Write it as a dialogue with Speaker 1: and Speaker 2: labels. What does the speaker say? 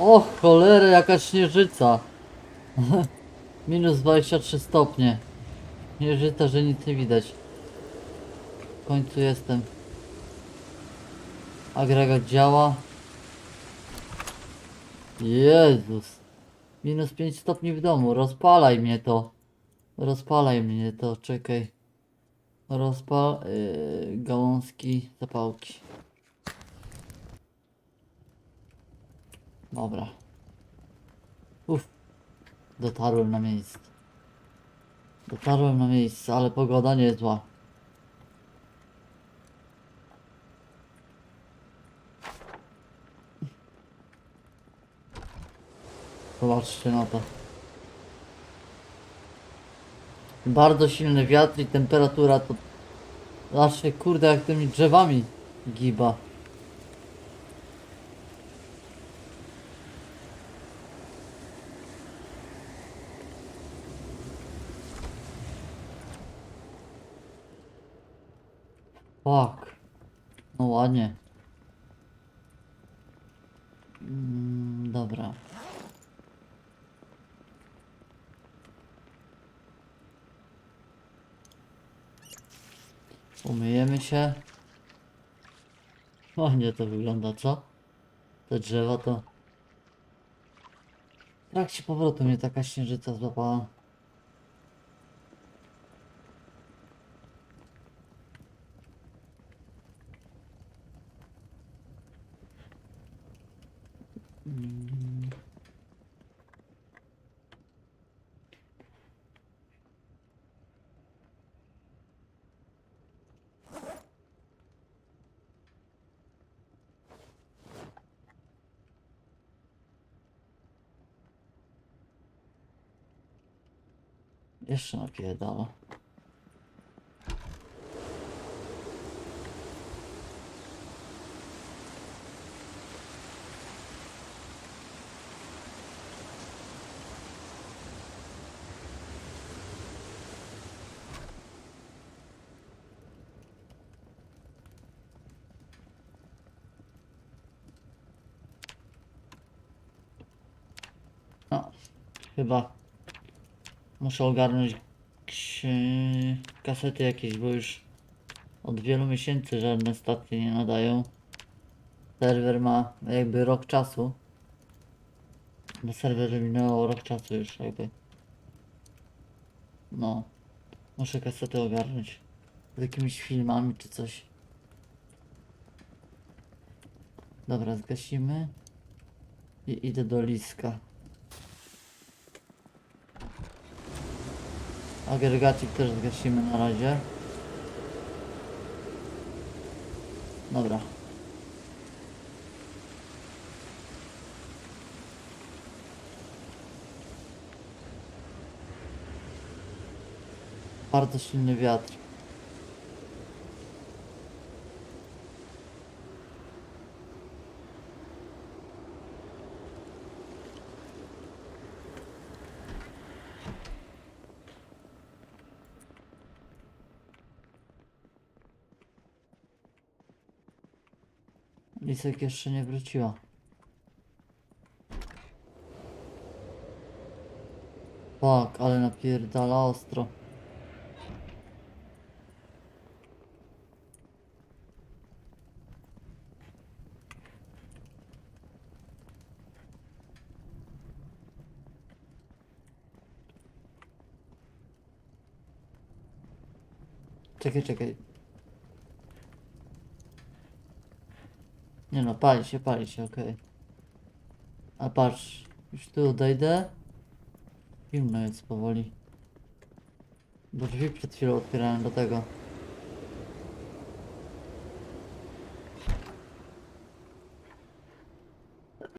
Speaker 1: O cholera, jaka śnieżyca. Minus 23 stopnie. Śnieżyca, że nic nie widać. W końcu jestem. Agregat działa. Jezus. Minus 5 stopni w domu. Rozpalaj mnie to. Rozpalaj mnie to, czekaj. Rozpal yy, gałązki zapałki. Dobra. Uff. Dotarłem na miejsce. Dotarłem na miejsce, ale pogoda niezła. Zobaczcie na to. Bardzo silny wiatr i temperatura to... Zobaczcie, kurde, jak tymi drzewami giba. Fuck. No ładnie. Mm, dobra. Umyjemy się. Ładnie to wygląda, co? Te drzewa to... W trakcie powrotu mnie taka śnieżyca złapała. Mm. Jeszcze napierdala. No, chyba muszę ogarnąć kasety jakieś, bo już od wielu miesięcy żadne stacje nie nadają. Serwer ma jakby rok czasu. Na serwerze minęło rok czasu już jakby. No. Muszę kasety ogarnąć. Z jakimiś filmami czy coś. Dobra, zgasimy. I idę do Liska. Agregacik też zgasimy na razie. Dobra. Bardzo silny wiatr. Lisek jeszcze nie wróciła. Fuck, ale napierdala ostro. Czekaj, czekaj. Nie no, pali się, pali się, okej. A patrz, już tu odejdę. Zimno jest powoli. Bo drzwi przed chwilą otwierałem do tego.